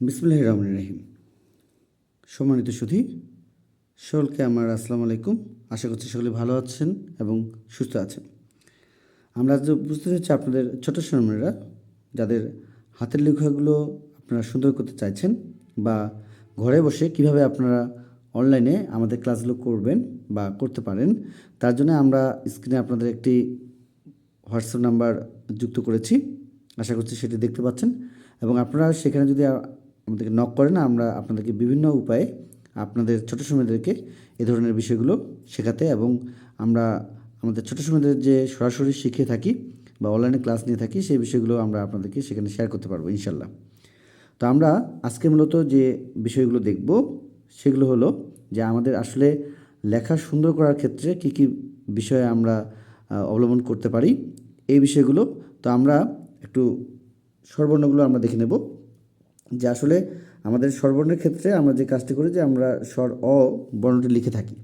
বিসমুল্লাহ রহমান রহিম। সম্মানিত সুধী, সকলকে আমার আসসালামু আলাইকুম। আশা করছি সকলে ভালো আছেন এবং সুস্থ আছেন। আমরা আজ বুঝতে হচ্ছে আপনাদের ছোট সন্তানেরা যাদের হাতের লেখাগুলো আপনারা সুন্দর করতে চাইছেন বা ঘরে বসে কীভাবে আপনারা অনলাইনে আমাদের ক্লাসগুলো করবেন বা করতে পারেন, তার জন্য আমরা স্ক্রিনে আপনাদের একটি হোয়াটসঅ্যাপ নাম্বার যুক্ত করেছি। আশা করছি সেটি দেখতে পাচ্ছেন। এবং আপনারা সেখানে যদি আমাদেরকে নক করেন আমরা আপনাদেরকে বিভিন্ন উপায়ে আপনাদের ছোটো সময়দেরকে এ ধরনের বিষয়গুলো শেখাতে এবং আমরা আমাদের ছোটো সময়দের যে সরাসরি শিখে থাকি বা অনলাইনে ক্লাস নিয়ে থাকি, সেই বিষয়গুলো আমরা আপনাদেরকে সেখানে শেয়ার করতে পারব, ইনশাল্লাহ। তো আমরা আজকে মূলত যে বিষয়গুলো দেখব, সেগুলো হলো যে আমাদের আসলে লেখা সুন্দর করার ক্ষেত্রে কী কী বিষয়ে আমরা অবলম্বন করতে পারি, এই বিষয়গুলো। তো আমরা একটু স্বরবর্ণগুলো আমরা দেখে নেব। যে আসলে আমাদের স্বরবর্ণের ক্ষেত্রে আমরা যে কাজটি করি যে আমরা স্বর অ বর্ণটি লিখে থাকি।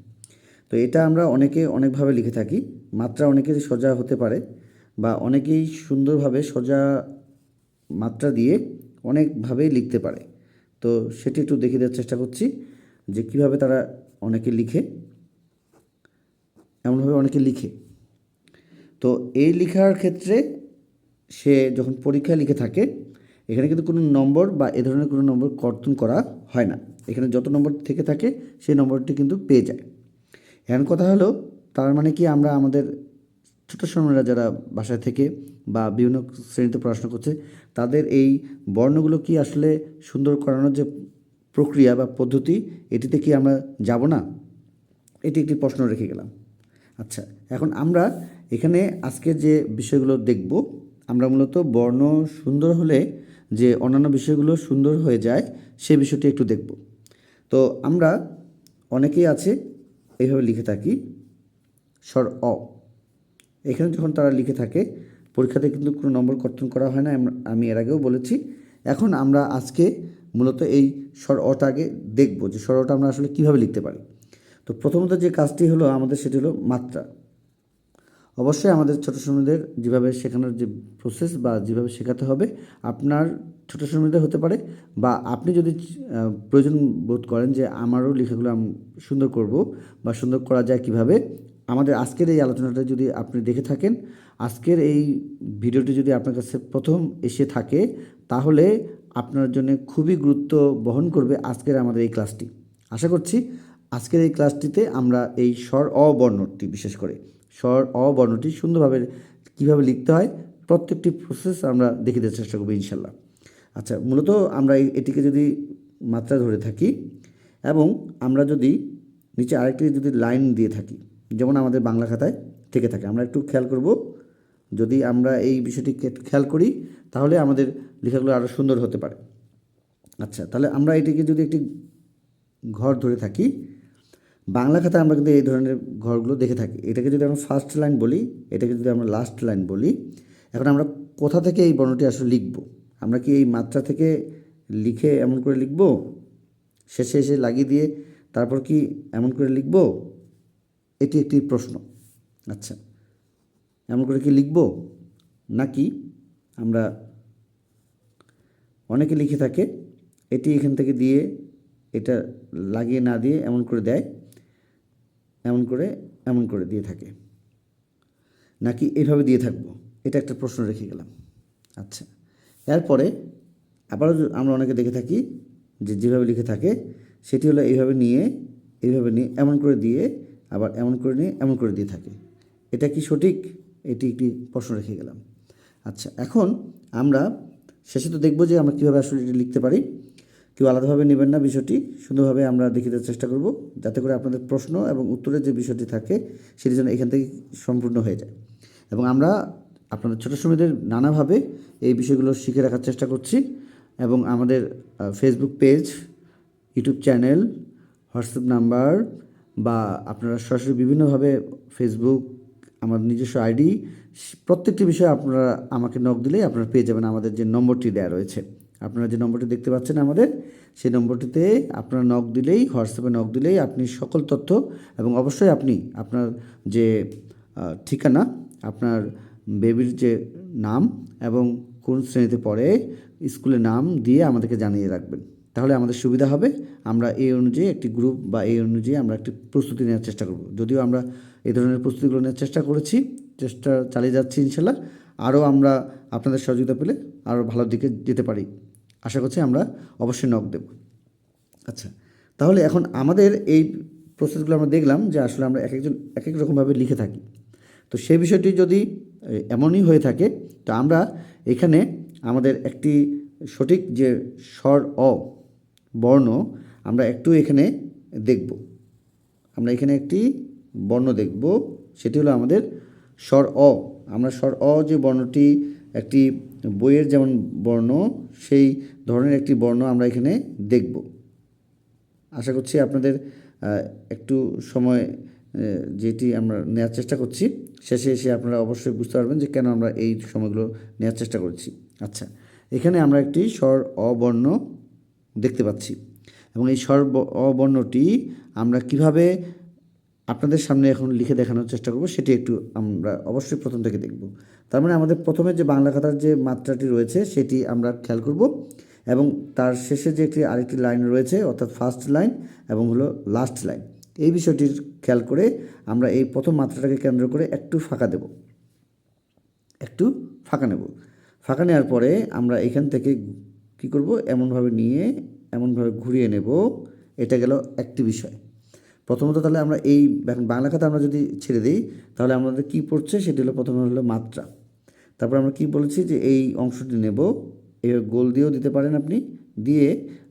তো এটা আমরা অনেকে অনেকভাবে লিখে থাকি। মাত্রা অনেকের সোজা হতে পারে বা অনেকেই সুন্দরভাবে সোজা মাত্রা দিয়ে অনেকভাবেই লিখতে পারে। তো সেটি একটু দেখে দেওয়ার চেষ্টা করছি যে কীভাবে তারা অনেকে লিখে, এমনভাবে অনেকে লিখে। তো এই লেখার ক্ষেত্রে সে যখন পরীক্ষা লিখে থাকে এখানে কিন্তু কোনো নম্বর বা এ ধরনের কোনো নম্বর কর্তন করা হয় না। এখানে যত নম্বর থেকে থাকে, সেই নম্বরটি কিন্তু পেয়ে যায়। এখন কথা হলো, তার মানে কি আমরা আমাদের ছোটো সময়রা যারা বাসায় থেকে বা বিভিন্ন শ্রেণীতে পড়াশোনা করছে, তাদের এই বর্ণগুলো কি আসলে সুন্দর করানোর যে প্রক্রিয়া বা পদ্ধতি, এটিতে কি আমরা যাব না? এটি একটি প্রশ্ন রেখে গেলাম। আচ্ছা এখন আমরা এখানে আজকে যে বিষয়গুলো দেখব, আমরা মূলত বর্ণ সুন্দর হলে যে অন্যান্য বিষয়গুলো সুন্দর হয়ে যায়, সেই বিষয়টি একটু দেখব। তো আমরা অনেকেই আছে, এইভাবে লিখে থাকি। স্বর অ। এখানে যখন তারা লিখে থাকে, পরীক্ষাতে কিন্তু কোনো নম্বর কর্তন করা হয় না আমি এর আগেও বলেছি। এখন আমরা আজকে মূলত এই স্বর অটা আগে দেখব যে স্বর অটা আমরা আসলে কীভাবে লিখতে পারি। তো প্রথমত যে কাজটি হলো আমাদের সেটি হলো মাত্রা। অবশ্যই আমাদের ছোটো সময়দের যেভাবে শেখানোর যে প্রসেস বা যেভাবে শেখাতে হবে, আপনার ছোটো সময়দের হতে পারে বা আপনি যদি প্রয়োজন বোধ করেন যে আমারও লেখাগুলো আমি সুন্দর করব বা সুন্দর করা যায় কীভাবে, আমাদের আজকের এই আলোচনাটা যদি আপনি দেখে থাকেন, আজকের এই ভিডিওটি যদি আপনার কাছে প্রথম এসে থাকে, তাহলে আপনার জন্য খুবই গুরুত্ব বহন করবে আজকের আমাদের এই ক্লাসটি আশা করছি আজকের এই ক্লাসটিতে আমরা এই স্বর অবর্ণটি বিশেষ করে স্বর অবর্ণটি সুন্দরভাবে কীভাবে লিখতে হয় প্রত্যেকটি প্রসেস আমরা দেখে দেওয়ার চেষ্টা করব ইনশাল্লাহ আচ্ছা মূলত আমরা এটিকে যদি মাত্রা ধরে থাকি এবং আমরা যদি নিচে আরেকটি যদি লাইন দিয়ে থাকি, যেমন আমাদের বাংলা খাতায় থেকে থাকে, আমরা একটু খেয়াল করব। যদি আমরা এই বিষয়টিকে একটু খেয়াল করি, তাহলে আমাদের লেখাগুলো আরও সুন্দর হতে পারে। আচ্ছা তাহলে আমরা এটিকে যদি একটি ঘর ধরে থাকি বাংলা খাতায় আমরা কিন্তু এই ধরনের ঘরগুলো দেখে থাকি। এটাকে যদি আমরা ফার্স্ট লাইন বলি, এটাকে যদি আমরা লাস্ট লাইন বলি, এখন আমরা কোথা থেকে এই বর্ণটি আসলে লিখব? আমরা কি এই মাত্রা থেকে লিখে এমন করে লিখব? শেষে এসে লাগিয়ে দিয়ে তারপর কি এমন করে লিখব? এটি একটি প্রশ্ন। আচ্ছা এমন করে কি লিখব? নাকি আমরা অনেকে লিখে থাকে, এটি এখান থেকে দিয়ে এটা লাগিয়ে না দিয়ে এমন করে দেয়। এমন করে এমন করে দিয়ে থাকে। নাকি এইভাবে দিয়ে থাকব? এটা একটা প্রশ্ন রেখে গেলাম। আচ্ছা এরপরে আবারও আমরা অনেকে দেখে থাকি যে যেভাবে লিখে থাকে, সেটি হলো এইভাবে নিয়ে এইভাবে নিয়ে, এমন করে দিয়ে, আবার এমন করে নিয়ে, এমন করে দিয়ে থাকে। এটা কি সঠিক? এটি একটি প্রশ্ন রেখে গেলাম। আচ্ছা এখন আমরা শেষে তো দেখব যে আমরা কীভাবে আসলে এটি লিখতে পারি। কেউ আলাদাভাবে নেবেন না বিষয়টি, সুন্দরভাবে আমরা দেওয়ার চেষ্টা করব, যাতে করে আপনাদের প্রশ্ন এবং উত্তরের যে বিষয়টি থাকে, সেটি যেন এখান থেকে সম্পূর্ণ হয়ে যায়। এবং আমরা আপনাদের ছোটো সময়দের নানাভাবে এই বিষয়গুলো শিখে রাখার চেষ্টা করছি, এবং আমাদের Facebook page YouTube channel WhatsApp number বা আপনারা সরাসরি বিভিন্নভাবে ফেসবুক আমার নিজস্ব আইডি প্রত্যেকটি বিষয়ে আপনারা আমাকে নক দিলেই আপনারা পেয়ে যাবেন আমাদের যে নম্বরটি দেওয়া রয়েছে। আপনারা যে নম্বরটি দেখতে পাচ্ছেন আমাদের, সেই নম্বরটিতে আপনার নক দিলেই, হোয়াটসঅ্যাপে নক দিলেই আপনি সকল তথ্য এবং অবশ্যই আপনি আপনার যে ঠিকানা, আপনার বেবির যে নাম এবং কোন শ্রেণীতে পড়ে স্কুলের নাম দিয়ে আমাদেরকে জানিয়ে রাখবেন। তাহলে আমাদের সুবিধা হবে। আমরা এই অনুযায়ী একটি গ্রুপ বা এই অনুযায়ী আমরা একটি প্রস্তুতি নেওয়ার চেষ্টা করব। যদিও আমরা এই ধরনের প্রস্তুতিগুলো নেওয়ার চেষ্টা করেছি, চেষ্টা চালিয়ে যাচ্ছি ইনশাল্লাহ। আরও আমরা আপনাদের সহযোগিতা পেলে আরও ভালো দিকে যেতে পারি। আশা করছি আমরা অবশ্যই নক দেব। আচ্ছা তাহলে এখন আমাদের এই প্রসেসগুলো আমরা দেখলাম যে আসলে আমরা এক একজন এক এক রকমভাবে লিখে থাকি। তো সেই বিষয়টি যদি এমনই হয়ে থাকে, তো আমরা এখানে আমাদের একটি সঠিক যে স্বর অ, বর্ণ, আমরা একটু এখানে দেখব। আমরা এখানে একটি বর্ণ দেখব, সেটি হলো আমাদের স্বর অ। আমরা স্বর অ যে বর্ণটি একটি বইয়ের যেমন বর্ণ, সেই ধরনের একটি বর্ণ আমরা এখানে দেখব। আশা করছি আপনাদের একটু সময় যেটি আমরা নেওয়ার চেষ্টা করছি, শেষে এসে আপনারা অবশ্যই বুঝতে পারবেন যে কেন আমরা এই সময়গুলো নেওয়ার চেষ্টা করছি। আচ্ছা এখানে আমরা একটি স্বর অবর্ণ দেখতে পাচ্ছি এবং এই স্বর অবর্ণটি আমরা কীভাবে আপনাদের সামনে এখন লিখে দেখানোর চেষ্টা করব, সেটি একটু আমরা অবশ্যই প্রথম থেকে দেখব। তার মানে আমাদের প্রথমে যে বাংলা খাতার যে মাত্রাটি রয়েছে, সেটি আমরা খেয়াল করব এবং তার শেষে যে একটি আরেকটি লাইন রয়েছে, অর্থাৎ ফার্স্ট লাইন এবং হলো লাস্ট লাইন এই বিষয়টির খেয়াল করে আমরা এই প্রথম মাত্রাটাকে কেন্দ্র করে একটু ফাঁকা দেব। একটু ফাঁকা নেব। ফাঁকা নেওয়ার পরে আমরা এখান থেকে কি করব? এমনভাবে নিয়ে, এমনভাবে ঘুরিয়ে নেব। এটা গেল একটি বিষয়। প্রথমত তাহলে আমরা এই বাংলা খাতা আমরা যদি ছেড়ে দিই, তাহলে আমাদের কি পড়ছে? সেটি হলো প্রথমে হলো মাত্রা। তারপর আমরা কি বলেছি যে এই অংশটি নেব এই গোল দিয়েও দিতে পারেন আপনি, দিয়ে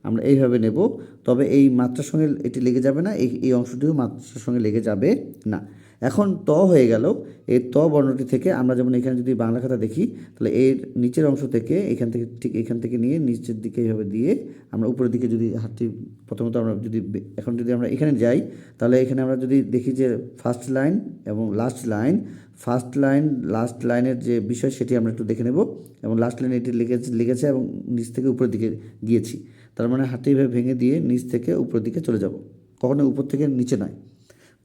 আমরা এইভাবে নেব। তবে এই মাত্রার সঙ্গে এটি লেগে যাবে না, এই এই অংশটিও মাত্রার সঙ্গে লেগে যাবে না। এখন ত হয়ে গেল। এই ত বর্ণটি থেকে আমরা যেমন এখানে যদি বাংলা খাতা দেখি, তাহলে এর নিচের অংশ থেকে এখান থেকে ঠিক এখান থেকে নিয়ে নিচের দিকে এইভাবে দিয়ে আমরা উপরের দিকে যদি হাতটি প্রথমত আমরা যদি এখন যদি আমরা এখানে যাই, তাহলে এখানে আমরা যদি দেখি যে ফার্স্ট লাইন এবং last line first line last লাইনের যে বিষয় সেটি আমরা একটু দেখে নেব এবং লাস্ট লাইনে এটি লেগেছে লেগেছে এবং নিচ থেকে উপরের দিকে গিয়েছি। তার মানে হাতটি এইভাবে ভেঙে দিয়ে নিচ থেকে উপরের দিকে চলে যাব। কখনোই উপর থেকে নিচে নয়।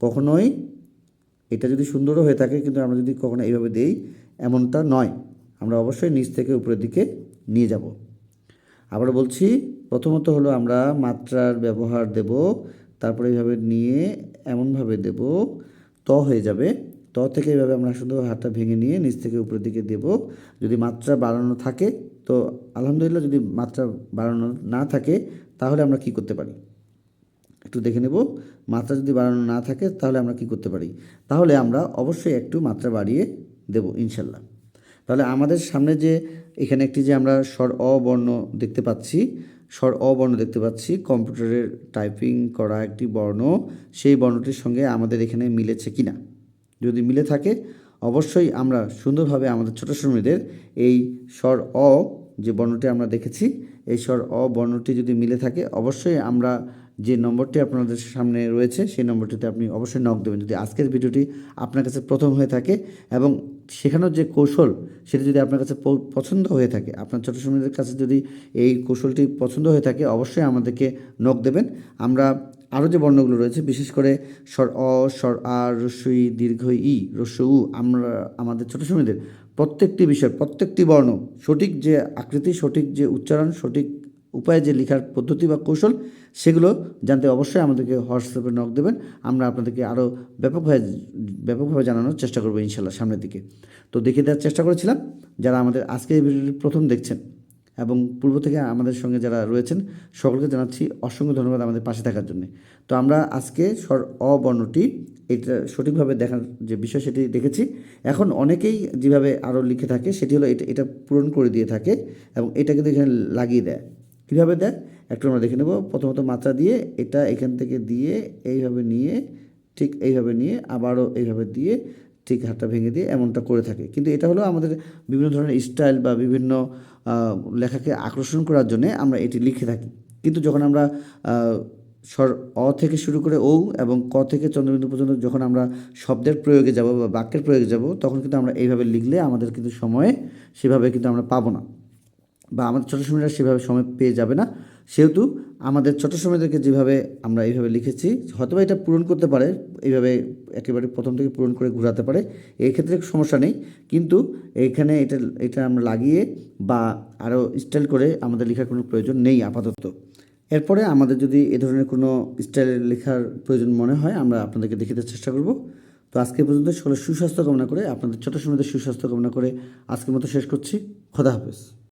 কখনোই এটা যদি সুন্দরও হয়ে থাকে, কিন্তু আমরা যদি কখনো এইভাবে দেই, এমনটা নয়। আমরা অবশ্যই নিচ থেকে উপরের দিকে নিয়ে যাব। আবার বলছি, প্রথমত হলো আমরা মাত্রার ব্যবহার দেব, তারপরে এইভাবে নিয়ে এমনভাবে দেব, ত হয়ে যাবে। ত থেকে এইভাবে আমরা সুন্দর হাতটা ভেঙে নিয়ে নিচ থেকে উপরের দিকে দেব। যদি মাত্রা বাড়ানো থাকে, তো আলহামদুলিল্লাহ যদি মাত্রা বাড়ানো না থাকে, তাহলে আমরা কি করতে পারি? একটু দেখে নেব। মাত্রা যদি বাড়ানো না থাকে, তাহলে আমরা কি করতে পারি? তাহলে আমরা অবশ্যই একটু মাত্রা বাড়িয়ে দেব, ইনশাল্লাহ। তাহলে আমাদের সামনে যে এখানে একটি যে আমরা স্বর অ বর্ণ দেখতে পাচ্ছি, স্বর অ বর্ণ দেখতে পাচ্ছি, কম্পিউটারের টাইপিং করা একটি বর্ণ, সেই বর্ণটির সঙ্গে আমাদের এখানে মিলেছে কি না যদি মিলে থাকে, অবশ্যই আমরা সুন্দরভাবে আমাদের ছোট শ্রমিকদের এই স্বর অ যে বর্ণটি আমরা দেখেছি, এই স্বর অ বর্ণটি যদি মিলে থাকে, অবশ্যই আমরা যে নম্বরটি আপনাদের সামনে রয়েছে, সেই নম্বরটিতে আপনি অবশ্যই নক দেবেন। যদি আজকের ভিডিওটি আপনার কাছে প্রথম হয়ে থাকে এবং শেখানোর যে কৌশল সেটি যদি আপনার কাছে পছন্দ হয়ে থাকে, আপনার ছোটো শ্রমিকদের কাছে যদি এই কৌশলটি পছন্দ হয়ে থাকে, অবশ্যই আমাদেরকে নক দেবেন। আমরা আরও যে বর্ণগুলো রয়েছে, বিশেষ করে স্বর অ, স্বর আর রস্যই দীর্ঘ ই রস্য উ, আমরা আমাদের ছোটো শ্রমিকদের প্রত্যেকটি বিষয় প্রত্যেকটি বর্ণ, সঠিক যে আকৃতি, সঠিক যে উচ্চারণ, সঠিক উপায়ে যে লেখার পদ্ধতি বা কৌশল, সেগুলো জানতে অবশ্যই আমাদেরকে হোয়াটসঅ্যাপে নক দেবেন। আমরা আপনাদেরকে আরও ব্যাপকভাবে ব্যাপকভাবে জানানোর চেষ্টা করব ইনশাল্লাহ সামনের দিকে। তো দেখিয়ে দেওয়ার চেষ্টা করেছিলাম, যারা আমাদের আজকে এই ভিডিওটি প্রথম দেখছেন এবং পূর্ব থেকে আমাদের সঙ্গে যারা রয়েছেন, সকলকে জানাচ্ছি অসংখ্য ধন্যবাদ আমাদের পাশে থাকার জন্য। তো আমরা আজকে স্বর অবর্ণটি, এটা সঠিকভাবে দেখার যে বিষয় সেটি দেখেছি। এখন অনেকেই যেভাবে আরও লিখে থাকে, সেটি হলো এটা এটা পূরণ করে দিয়ে থাকে এবং এটা কিন্তু এখানে লাগিয়ে দেয়। কীভাবে দেয় একটু আমরা দেখে নেব। প্রথমত মাত্রা দিয়ে এটা এখান থেকে দিয়ে এইভাবে নিয়ে, ঠিক এইভাবে নিয়ে, আবারও এইভাবে দিয়ে ঠিক হাতটা ভেঙে দিয়ে এমনটা করে থাকে। কিন্তু এটা হলো আমাদের বিভিন্ন ধরনের স্টাইল বা বিভিন্ন লেখাকে আকর্ষণ করার জন্যে আমরা এটি লিখে থাকি। কিন্তু যখন আমরা স্বর অ থেকে শুরু করে ঔ এবং ক থেকে চন্দ্রবিন্দু পর্যন্ত যখন আমরা শব্দের প্রয়োগে যাব বা বাক্যের প্রয়োগে যাব, তখন কিন্তু আমরা এইভাবে লিখলে আমাদের কিন্তু সময়ে সেভাবে কিন্তু আমরা পাবো না। বা আমাদের ছোটো সময়রা সেভাবে সময় পেয়ে যাবে না। সেহেতু আমাদের ছোটো সময়দেরকে যেভাবে আমরা এইভাবে লিখেছি, হয়তোবা এটা পূরণ করতে পারে, এইভাবে একেবারে প্রথম থেকে পূরণ করে ঘোরাতে পারে, এই ক্ষেত্রে সমস্যা নেই। কিন্তু এইখানে এটা এটা আমরা লাগিয়ে বা আরও স্টাইল করে আমাদের লেখার কোনো প্রয়োজন নেই আপাতত। এরপরে আমাদের যদি এ ধরনের কোনো স্টাইলের লেখার প্রয়োজন মনে হয়, আমরা আপনাদেরকে দেখিতে চেষ্টা করব। তো আজকে পর্যন্ত সকলের সুস্বাস্থ্য কামনা করে, আপনাদের ছোটো সময়দের সুস্বাস্থ্য কামনা করে আজকের মতো শেষ করছি। খোদা হাফেজ।